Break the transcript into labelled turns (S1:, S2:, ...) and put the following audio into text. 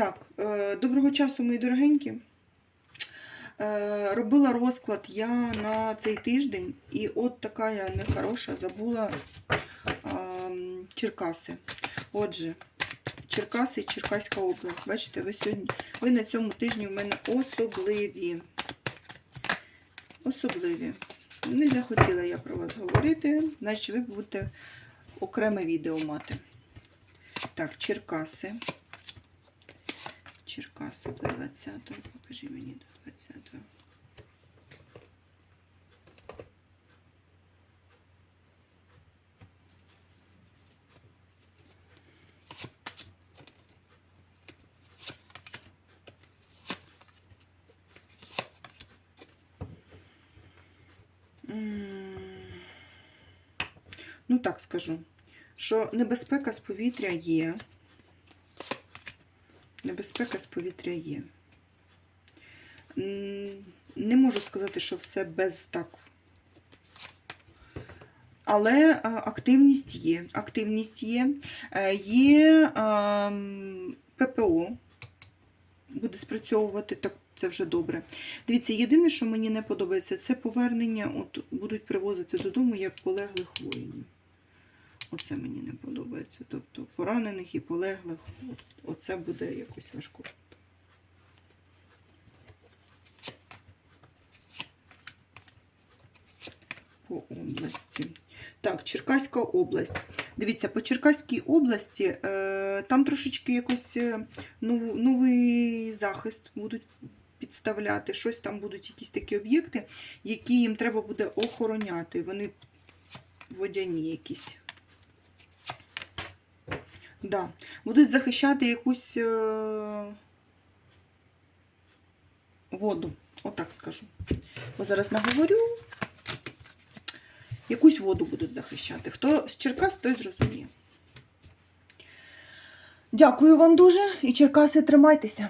S1: Так, е, доброго часу, мої дорогенькі. Е, Робила розклад я на цей тиждень, і от така я нехороша забула Черкаси. Отже, Черкаси і Черкаська область. Бачите, ви сьогодні, ви на цьому тижні в мене особливі. Особливі. Не захотіла я про вас говорити, значить ви будете окреме відео мати. Так, Черкаси. Черкаси до 20-го. Покажи мені до 20-го. Ну так скажу, що небезпека з повітря є. Небезпека з повітря є. Не можу сказати, що все без так. Але активність є. Активність є. Е, Є ППО. Буде спрацьовувати, так це вже добре. Дивіться, єдине, що мені не подобається, це повернення. От будуть привозити додому як полеглих воїнів. Оце мені не подобається. Тобто поранених і полеглих. От, оце буде якось важко. По області. Так, Черкаська область. Дивіться, по Черкаській області е, там трошечки якось е, нов- новий захист будуть підставляти. Щось там будуть якісь такі об'єкти, які їм треба буде охороняти. Вони водяні якісь. Да. Будуть захищати якусь е, воду, отак скажу. Бо зараз наговорю. Якусь воду будуть захищати. Хто з Черкас, той зрозуміє. Дякую вам дуже і Черкаси, тримайтеся.